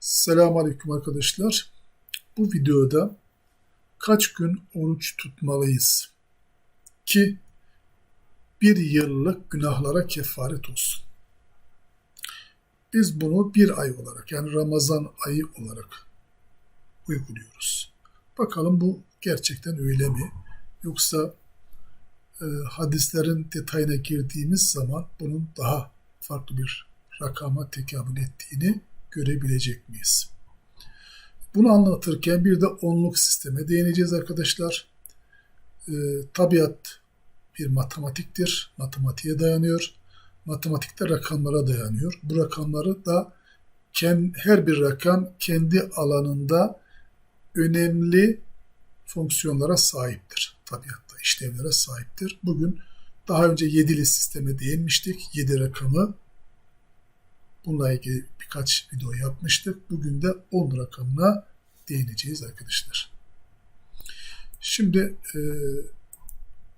Selamun Aleyküm arkadaşlar. Bu videoda kaç gün oruç tutmalıyız ki bir yıllık günahlara kefaret olsun. Biz bunu bir ay olarak yani Ramazan ayı olarak uyguluyoruz. Bakalım bu gerçekten öyle mi? Yoksa e, hadislerin detayına girdiğimiz zaman bunun daha farklı bir rakama tekabül ettiğini görebilecek miyiz? Bunu anlatırken bir de onluk sisteme değineceğiz arkadaşlar. E, tabiat bir matematiktir. Matematiğe dayanıyor. Matematikte rakamlara dayanıyor. Bu rakamları da her bir rakam kendi alanında önemli fonksiyonlara sahiptir. Tabiatta işlevlere sahiptir. Bugün daha önce yedili sisteme değinmiştik. Yedi rakamı Bununla ilgili birkaç video yapmıştık. Bugün de 10 rakamına değineceğiz arkadaşlar. Şimdi e,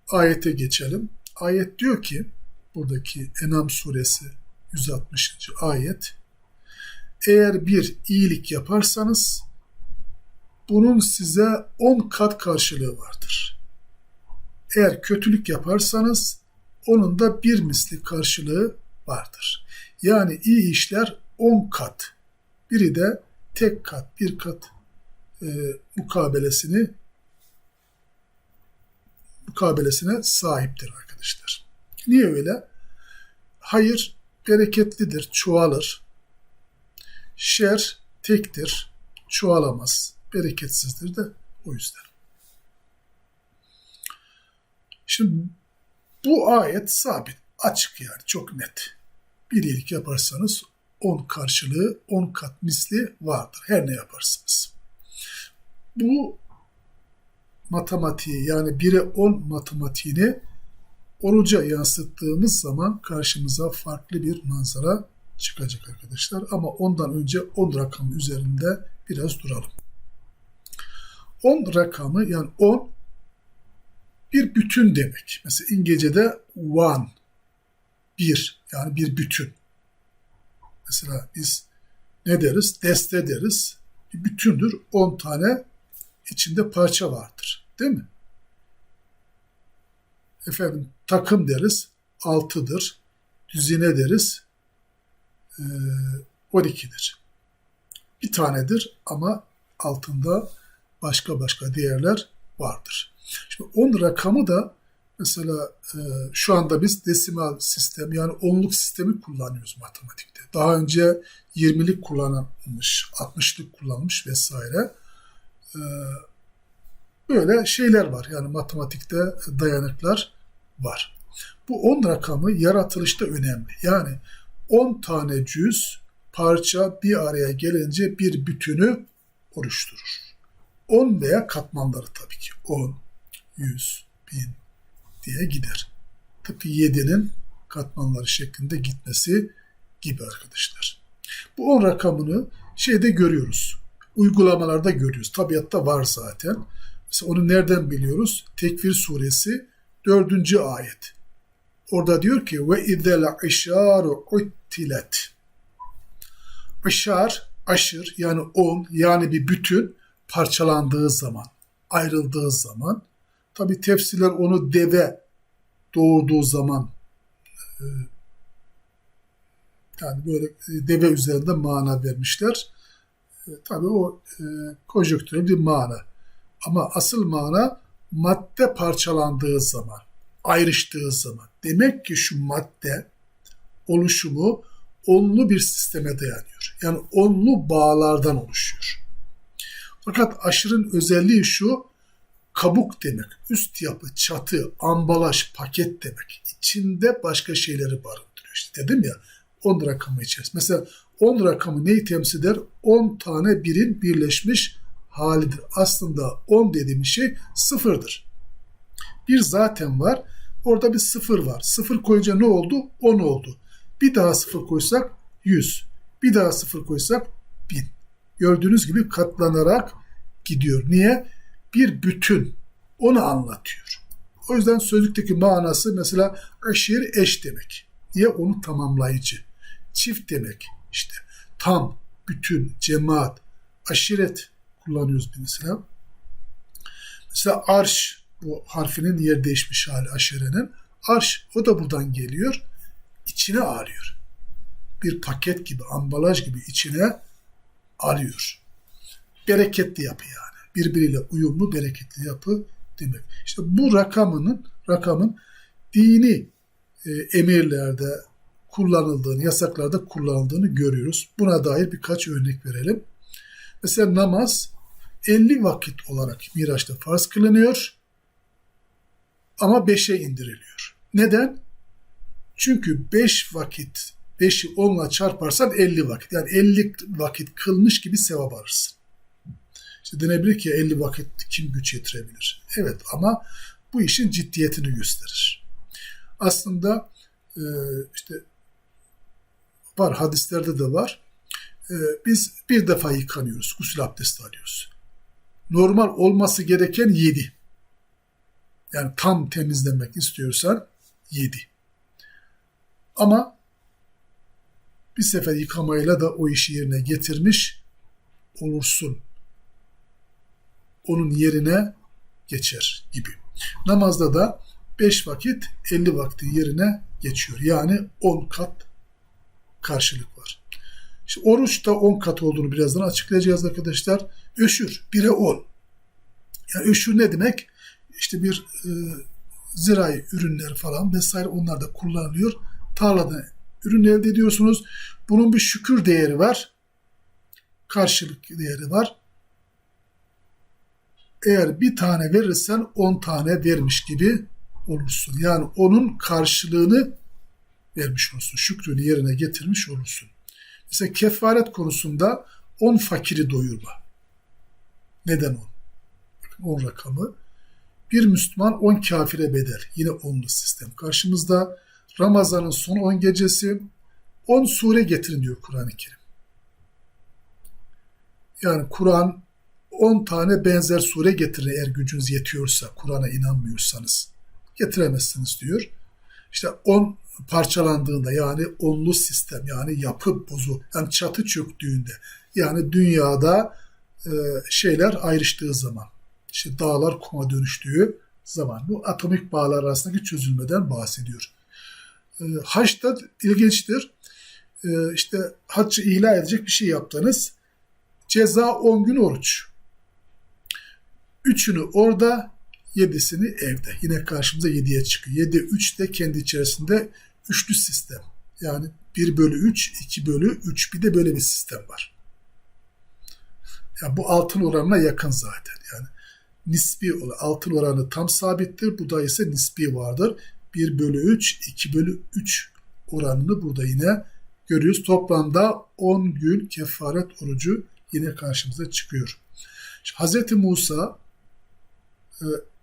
ayete geçelim. Ayet diyor ki buradaki Enam suresi 160. ayet eğer bir iyilik yaparsanız bunun size 10 kat karşılığı vardır. Eğer kötülük yaparsanız onun da bir misli karşılığı vardır. Yani iyi işler 10 kat. Biri de tek kat, bir kat e, mukabelesini mukabelesine sahiptir arkadaşlar. Niye öyle? Hayır bereketlidir, çoğalır. Şer tektir, çoğalamaz, bereketsizdir de o yüzden. Şimdi bu ayet sabit, açık yani çok net bir iyilik yaparsanız 10 karşılığı 10 kat misli vardır. Her ne yaparsanız. Bu matematiği yani 1'e 10 matematiğini oruca yansıttığımız zaman karşımıza farklı bir manzara çıkacak arkadaşlar. Ama ondan önce 10 rakamı üzerinde biraz duralım. 10 rakamı yani 10 bir bütün demek. Mesela İngilizce'de one bir yani bir bütün. Mesela biz ne deriz? Deste deriz. Bir bütündür. 10 tane içinde parça vardır. Değil mi? Efendim takım deriz. 6'dır. Düzine deriz. E, 12'dir. Bir tanedir ama altında başka başka değerler vardır. Şimdi 10 rakamı da Mesela e, şu anda biz desimal sistem yani onluk sistemi kullanıyoruz matematikte. Daha önce 20'lik kullanılmış, 60'lık kullanılmış vesaire. E, böyle şeyler var yani matematikte dayanıklar var. Bu 10 rakamı yaratılışta önemli. Yani 10 tane cüz parça bir araya gelince bir bütünü oluşturur. 10 veya katmanları tabii ki. 10, 100, 1000, diye gider. Tıpkı 7'nin katmanları şeklinde gitmesi gibi arkadaşlar. Bu 10 rakamını şeyde görüyoruz. Uygulamalarda görüyoruz. Tabiatta var zaten. Mesela onu nereden biliyoruz? Tekvir suresi 4. ayet. Orada diyor ki ve izel işaru uttilet. Işar, aşır yani on yani bir bütün parçalandığı zaman, ayrıldığı zaman Tabi tefsirler onu deve doğurduğu zaman e, yani böyle e, deve üzerinde mana vermişler. E, Tabi o e, bir mana. Ama asıl mana madde parçalandığı zaman, ayrıştığı zaman. Demek ki şu madde oluşumu onlu bir sisteme dayanıyor. Yani onlu bağlardan oluşuyor. Fakat aşırın özelliği şu, kabuk demek, üst yapı, çatı, ambalaj, paket demek. İçinde başka şeyleri barındırıyor. İşte dedim ya 10 rakamı içerisinde. Mesela 10 rakamı neyi temsil eder? 10 tane birin birleşmiş halidir. Aslında 10 dediğimiz şey sıfırdır. Bir zaten var. Orada bir sıfır var. Sıfır koyunca ne oldu? 10 oldu. Bir daha sıfır koysak 100. Bir daha sıfır koysak 1000. Gördüğünüz gibi katlanarak gidiyor. Niye? Bir bütün. Onu anlatıyor. O yüzden sözlükteki manası mesela aşir eş demek. Niye? Onu tamamlayıcı. Çift demek işte. Tam, bütün, cemaat, aşiret kullanıyoruz mesela. Mesela arş, bu harfinin yer değişmiş hali aşirenin. Arş, o da buradan geliyor. İçine alıyor. Bir paket gibi, ambalaj gibi içine alıyor. Bereketli yapı yani. Birbiriyle uyumlu, bereketli yapı demek. İşte bu rakamının, rakamın dini e, emirlerde kullanıldığını, yasaklarda kullanıldığını görüyoruz. Buna dair birkaç örnek verelim. Mesela namaz 50 vakit olarak Miraç'ta farz kılınıyor ama 5'e indiriliyor. Neden? Çünkü 5 vakit 5'i 10'la çarparsan 50 vakit. Yani 50 vakit kılmış gibi sevap alırsın. İşte denebilir ki 50 vakit kim güç yetirebilir? Evet ama bu işin ciddiyetini gösterir. Aslında e, işte var hadislerde de var. E, biz bir defa yıkanıyoruz, gusül abdesti alıyoruz. Normal olması gereken 7. Yani tam temizlemek istiyorsan 7. Ama bir sefer yıkamayla da o işi yerine getirmiş olursun. Onun yerine geçer gibi. Namazda da 5 vakit 50 vakti yerine geçiyor. Yani 10 kat karşılık var. İşte oruçta 10 kat olduğunu birazdan açıklayacağız arkadaşlar. Öşür 1'e 10. Yani öşür ne demek? İşte bir e, zirai ürünler falan vesaire onlar da kullanılıyor. Tarlada ürün elde ediyorsunuz. Bunun bir şükür değeri var. Karşılık değeri var. Eğer bir tane verirsen 10 tane vermiş gibi olursun. Yani onun karşılığını vermiş olursun. Şükrünü yerine getirmiş olursun. Mesela kefaret konusunda 10 fakiri doyurma. Neden 10? 10 rakamı. Bir Müslüman 10 kafire bedel. Yine 10'lu sistem. Karşımızda Ramazan'ın son 10 gecesi 10 sure getirin diyor Kur'an-ı Kerim. Yani Kur'an 10 tane benzer sure getirin eğer gücünüz yetiyorsa, Kur'an'a inanmıyorsanız. Getiremezsiniz diyor. İşte 10 parçalandığında yani onlu sistem yani yapı bozu yani çatı çöktüğünde yani dünyada e, şeyler ayrıştığı zaman işte dağlar kuma dönüştüğü zaman bu atomik bağlar arasındaki çözülmeden bahsediyor. E, haç da ilginçtir. E, işte haccı ihlal edecek bir şey yaptınız. Ceza 10 gün oruç. Üçünü orada, yedisini evde. Yine karşımıza yediye çıkıyor. Yedi, üç de kendi içerisinde üçlü sistem. Yani 1 bölü 3, 2 bölü 3 bir de böyle bir sistem var. Yani bu altın oranına yakın zaten. Yani nispi altın oranı tam sabittir. Bu da ise nispi vardır. 1 bölü 3, 2 bölü 3 oranını burada yine görüyoruz. Toplamda 10 gün kefaret orucu yine karşımıza çıkıyor. İşte Hz. Musa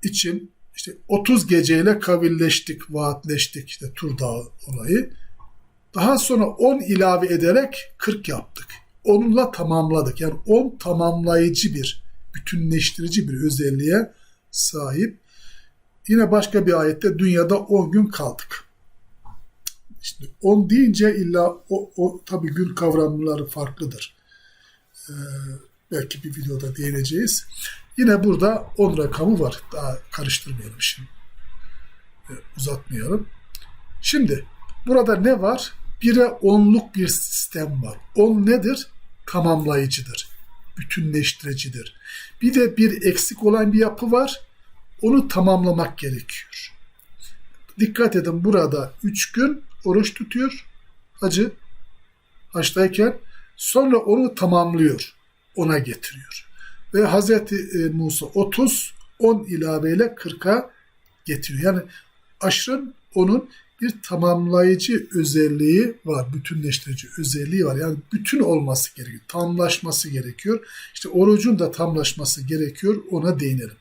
için işte 30 geceyle kavilleştik, vaatleştik işte Tur Dağı olayı. Daha sonra 10 ilave ederek 40 yaptık. Onunla tamamladık. Yani 10 tamamlayıcı bir, bütünleştirici bir özelliğe sahip. Yine başka bir ayette dünyada 10 gün kaldık. İşte 10 deyince illa o, o tabii gün kavramları farklıdır. Ee, belki bir videoda değineceğiz. Yine burada 10 rakamı var. Daha karıştırmayalım şimdi. Uzatmayalım. Şimdi burada ne var? 1'e 10'luk bir sistem var. 10 nedir? Tamamlayıcıdır. Bütünleştiricidir. Bir de bir eksik olan bir yapı var. Onu tamamlamak gerekiyor. Dikkat edin burada 3 gün oruç tutuyor hacı haçtayken sonra onu tamamlıyor. Ona getiriyor. Ve Hazreti e, Musa 30 10 ilaveyle 40'a getiriyor. Yani aşırın onun bir tamamlayıcı özelliği var, bütünleştirici özelliği var. Yani bütün olması gerekiyor, tamlaşması gerekiyor. İşte orucun da tamlaşması gerekiyor, ona değinelim.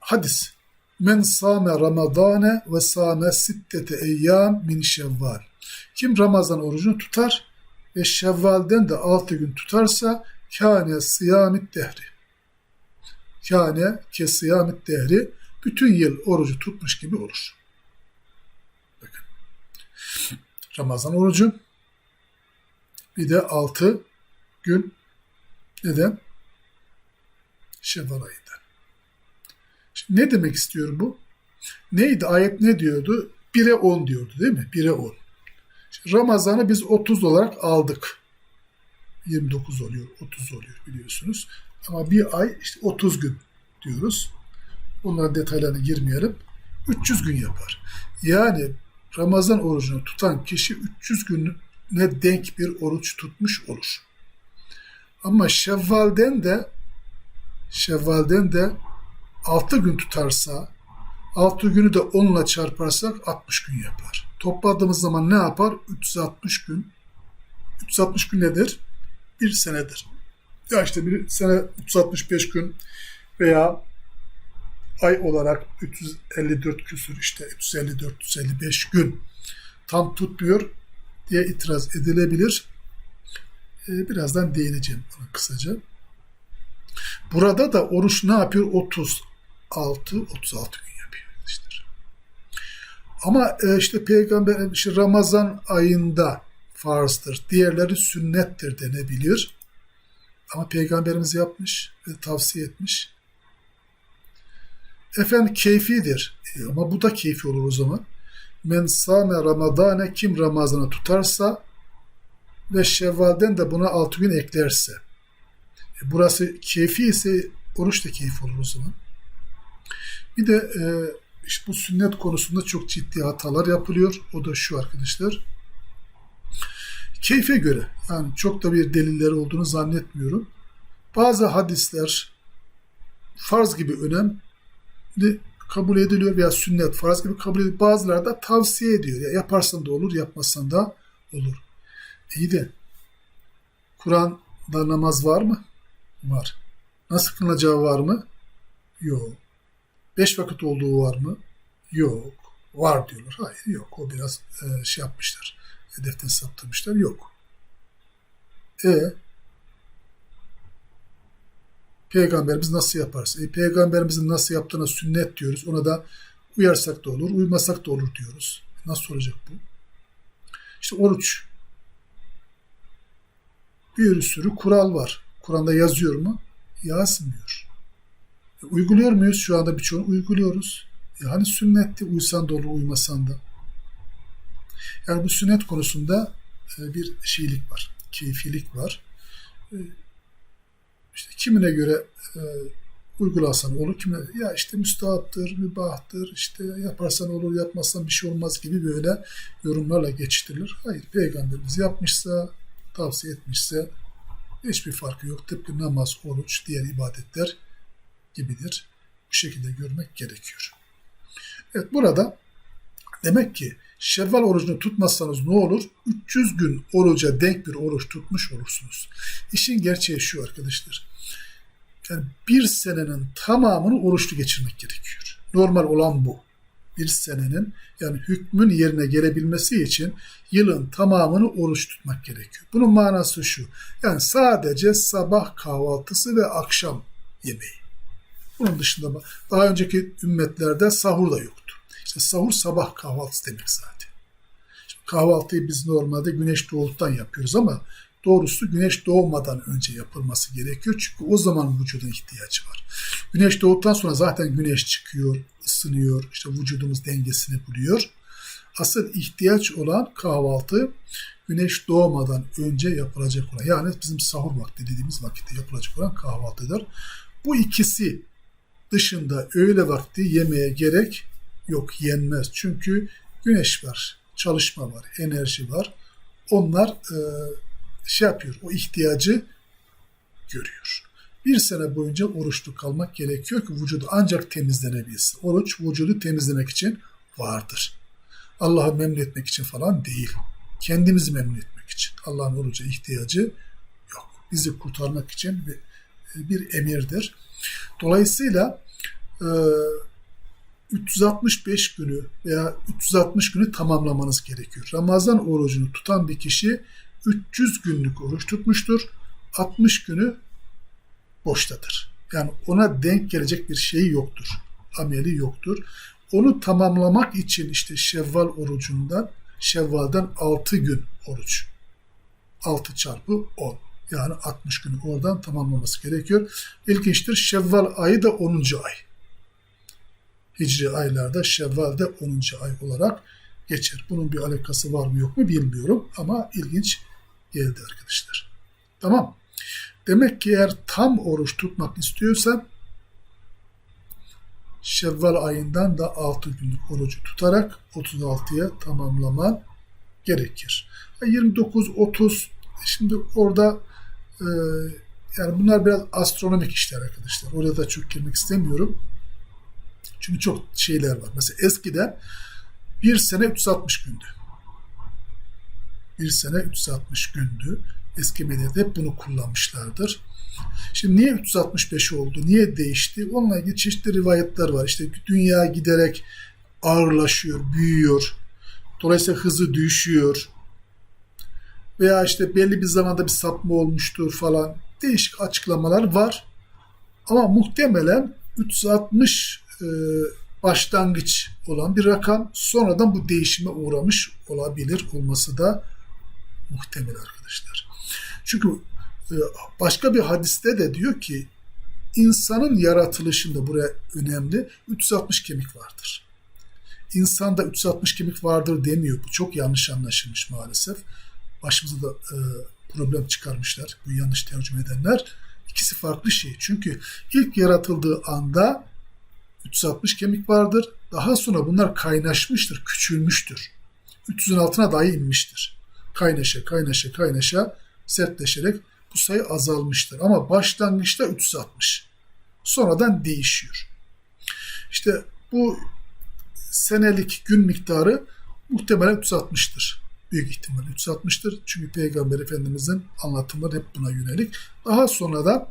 Hadis. Men sâme ramadâne ve sâme sittete eyyâm min şevval. Kim Ramazan orucunu tutar ve Şevval'den de 6 gün tutarsa kâne sıyâmit dehri. Kâne ke sıyâmit dehri bütün yıl orucu tutmuş gibi olur. Bakın. Ramazan orucu Bir de 6 gün neden? Şevval ayında. Şimdi ne demek istiyor bu? Neydi? Ayet ne diyordu? 1'e 10 diyordu değil mi? 1'e 10. Ramazan'ı biz 30 olarak aldık. 29 oluyor, 30 oluyor biliyorsunuz. Ama bir ay işte 30 gün diyoruz. Bunların detaylarına girmeyelim. 300 gün yapar. Yani Ramazan orucunu tutan kişi 300 güne denk bir oruç tutmuş olur. Ama Şevval'den de Şevval'den de 6 gün tutarsa 6 günü de 10 ile çarparsak 60 gün yapar. Topladığımız zaman ne yapar? 360 gün. 360 gün nedir? Bir senedir. Ya işte bir sene 365 gün veya ay olarak 354 küsur işte 354-355 gün tam tutmuyor diye itiraz edilebilir. Ee, birazdan değineceğim ona kısaca. Burada da oruç ne yapıyor? 36 36 gün. Ama e, işte peygamber işte Ramazan ayında farzdır. Diğerleri sünnettir denebilir. Ama peygamberimiz yapmış ve tavsiye etmiş. Efendim keyfidir. E, ama bu da keyfi olur o zaman. Men sâme ramadane kim Ramazan'ı tutarsa ve Şevval'den de buna 6 gün eklerse. E, burası keyfi ise oruç da keyif olur o zaman. Bir de e, işte bu sünnet konusunda çok ciddi hatalar yapılıyor. O da şu arkadaşlar. Keyfe göre yani çok da bir delilleri olduğunu zannetmiyorum. Bazı hadisler farz gibi önemli kabul ediliyor veya sünnet farz gibi kabul ediliyor. Bazıları da tavsiye ediyor. Ya yaparsan da olur, yapmazsan da olur. İyi de Kur'an'da namaz var mı? Var. Nasıl kılınacağı var mı? Yok. Beş vakit olduğu var mı? Yok. Var diyorlar. Hayır yok. O biraz e, şey yapmışlar. Hedeften saptırmışlar. Yok. E Peygamberimiz nasıl yaparsa. E, Peygamberimizin nasıl yaptığına sünnet diyoruz. Ona da uyarsak da olur, uymasak da olur diyoruz. Nasıl olacak bu? İşte oruç. Bir sürü kural var. Kur'an'da yazıyor mu? Yazmıyor. E, uyguluyor muyuz? Şu anda birçoğunu uyguluyoruz. Yani sünnetti. Uysan da olur, uymasan da. Yani bu sünnet konusunda e, bir şeylik var. Keyfilik var. E, işte kimine göre e, uygulasan olur, kimine ya işte müstahaptır, mübahtır, işte yaparsan olur, yapmazsan bir şey olmaz gibi böyle yorumlarla geçiştirilir. Hayır, Peygamberimiz yapmışsa, tavsiye etmişse hiçbir farkı yok. Tıpkı namaz, oruç, diğer ibadetler gibidir. Bu şekilde görmek gerekiyor. Evet burada demek ki Şevval orucunu tutmazsanız ne olur? 300 gün oruca denk bir oruç tutmuş olursunuz. İşin gerçeği şu arkadaşlar. Yani bir senenin tamamını oruçlu geçirmek gerekiyor. Normal olan bu. Bir senenin yani hükmün yerine gelebilmesi için yılın tamamını oruç tutmak gerekiyor. Bunun manası şu. Yani sadece sabah kahvaltısı ve akşam yemeği. Bunun dışında daha önceki ümmetlerde sahur da yoktu. İşte sahur sabah kahvaltısı demek zaten. Şimdi kahvaltıyı biz normalde güneş doğduktan yapıyoruz ama doğrusu güneş doğmadan önce yapılması gerekiyor. Çünkü o zaman vücudun ihtiyacı var. Güneş doğduktan sonra zaten güneş çıkıyor, ısınıyor, işte vücudumuz dengesini buluyor. Asıl ihtiyaç olan kahvaltı güneş doğmadan önce yapılacak olan yani bizim sahur vakti dediğimiz vakitte yapılacak olan kahvaltıdır. Bu ikisi dışında öğle vakti yemeye gerek yok yenmez. Çünkü güneş var, çalışma var, enerji var. Onlar e, şey yapıyor, o ihtiyacı görüyor. Bir sene boyunca oruçlu kalmak gerekiyor ki vücudu ancak temizlenebilsin. Oruç vücudu temizlemek için vardır. Allah'ı memnun etmek için falan değil. Kendimizi memnun etmek için. Allah'ın oruca ihtiyacı yok. Bizi kurtarmak için bir, bir emirdir. Dolayısıyla e, 365 günü veya 360 günü tamamlamanız gerekiyor. Ramazan orucunu tutan bir kişi 300 günlük oruç tutmuştur. 60 günü boştadır. Yani ona denk gelecek bir şey yoktur. Ameli yoktur. Onu tamamlamak için işte Şevval orucundan Şevval'den 6 gün oruç 6 çarpı 10. Yani 60 günü oradan tamamlaması gerekiyor. İlginçtir. Şevval ayı da 10. ay. Hicri aylarda Şevval de 10. ay olarak geçer. Bunun bir alakası var mı yok mu bilmiyorum ama ilginç geldi arkadaşlar. Tamam. Demek ki eğer tam oruç tutmak istiyorsan Şevval ayından da 6 günlük orucu tutarak 36'ya tamamlaman gerekir. 29, 30 şimdi orada e, yani bunlar biraz astronomik işler arkadaşlar. Oraya da çok girmek istemiyorum. Çünkü çok şeyler var. Mesela eskiden bir sene 360 gündü. Bir sene 360 gündü. Eski medyada hep bunu kullanmışlardır. Şimdi niye 365 oldu? Niye değişti? Onunla ilgili çeşitli rivayetler var. İşte dünya giderek ağırlaşıyor, büyüyor. Dolayısıyla hızı düşüyor. Veya işte belli bir zamanda bir sapma olmuştur falan. Değişik açıklamalar var. Ama muhtemelen 360 e, başlangıç olan bir rakam sonradan bu değişime uğramış olabilir olması da muhtemel arkadaşlar. Çünkü e, başka bir hadiste de diyor ki insanın yaratılışında buraya önemli 360 kemik vardır. İnsanda 360 kemik vardır demiyor. Bu çok yanlış anlaşılmış maalesef. Başımıza da e, problem çıkarmışlar bu yanlış tercüme edenler. İkisi farklı şey. Çünkü ilk yaratıldığı anda 360 kemik vardır. Daha sonra bunlar kaynaşmıştır, küçülmüştür. 300'ün altına dahi inmiştir. Kaynaşa, kaynaşa, kaynaşa sertleşerek bu sayı azalmıştır. Ama başlangıçta 360. Sonradan değişiyor. İşte bu senelik gün miktarı muhtemelen 360'tır. Büyük ihtimal 360'tır. Çünkü Peygamber Efendimizin anlatımları hep buna yönelik. Daha sonra da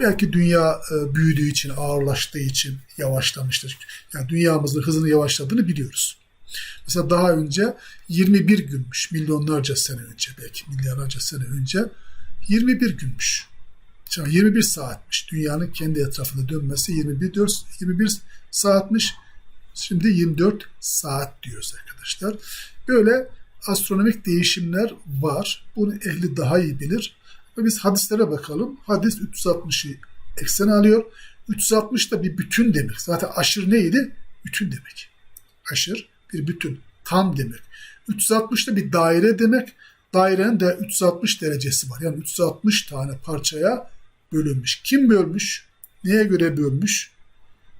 belki dünya e, büyüdüğü için, ağırlaştığı için yavaşlamıştır. Yani dünyamızın hızını yavaşladığını biliyoruz. Mesela daha önce 21 günmüş, milyonlarca sene önce belki milyarlarca sene önce 21 günmüş. Yani 21 saatmiş. Dünyanın kendi etrafında dönmesi 21, 4, 21 saatmiş. Şimdi 24 saat diyoruz arkadaşlar. Böyle astronomik değişimler var. Bunu ehli daha iyi bilir. Ve biz hadislere bakalım. Hadis 360'ı eksen alıyor. 360 da bir bütün demek. Zaten aşır neydi? Bütün demek. Aşır bir bütün. Tam demek. 360 da bir daire demek. Dairenin de 360 derecesi var. Yani 360 tane parçaya bölünmüş. Kim bölmüş? Neye göre bölmüş?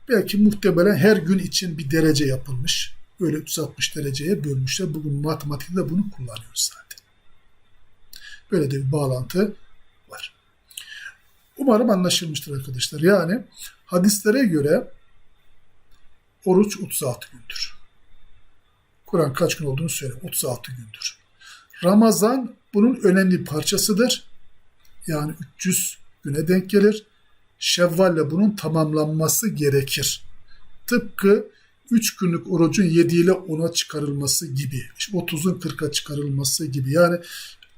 Belki muhtemelen her gün için bir derece yapılmış. Böyle 360 dereceye bölmüşler. Bugün matematikte bunu kullanıyoruz zaten. Böyle de bir bağlantı var. Umarım anlaşılmıştır arkadaşlar. Yani hadislere göre oruç 36 gündür. Kur'an kaç gün olduğunu söyleyeyim. 36 gündür. Ramazan bunun önemli parçasıdır. Yani 300 güne denk gelir. Şevval'le bunun tamamlanması gerekir. Tıpkı 3 günlük orucun 7 ile 10'a çıkarılması gibi. 30'un 40'a çıkarılması gibi. Yani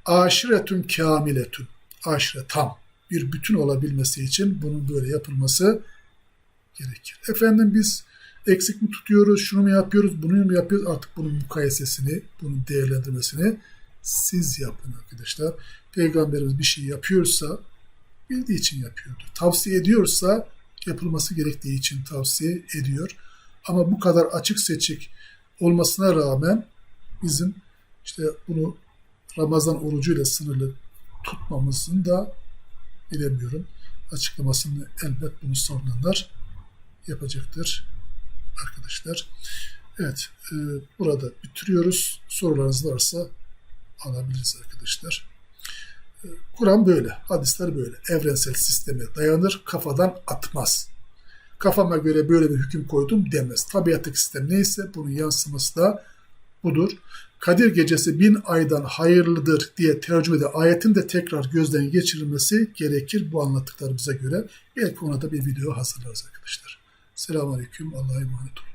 aşiretün kamiletün. Aşire tam. Bir bütün olabilmesi için bunun böyle yapılması gerekir. Efendim biz eksik mi tutuyoruz, şunu mu yapıyoruz, bunu mu yapıyoruz? Artık bunun mukayesesini, bunun değerlendirmesini siz yapın arkadaşlar. Peygamberimiz bir şey yapıyorsa bildiği için yapıyordu. Tavsiye ediyorsa yapılması gerektiği için tavsiye ediyor. Ama bu kadar açık seçik olmasına rağmen bizim işte bunu Ramazan orucuyla sınırlı tutmamızın da bilemiyorum. Açıklamasını elbet bunu sorunanlar yapacaktır arkadaşlar. Evet, e, burada bitiriyoruz. Sorularınız varsa alabiliriz arkadaşlar. E, Kur'an böyle, hadisler böyle. Evrensel sisteme dayanır, kafadan atmaz. Kafama göre böyle bir hüküm koydum demez. Tabiattaki sistem neyse bunun yansıması da budur. Kadir gecesi bin aydan hayırlıdır diye tercümede ayetin de tekrar gözden geçirilmesi gerekir bu anlattıklarımıza göre. Belki ona bir video hazırlarız arkadaşlar. Selamun Aleyküm. Allah'a emanet olun.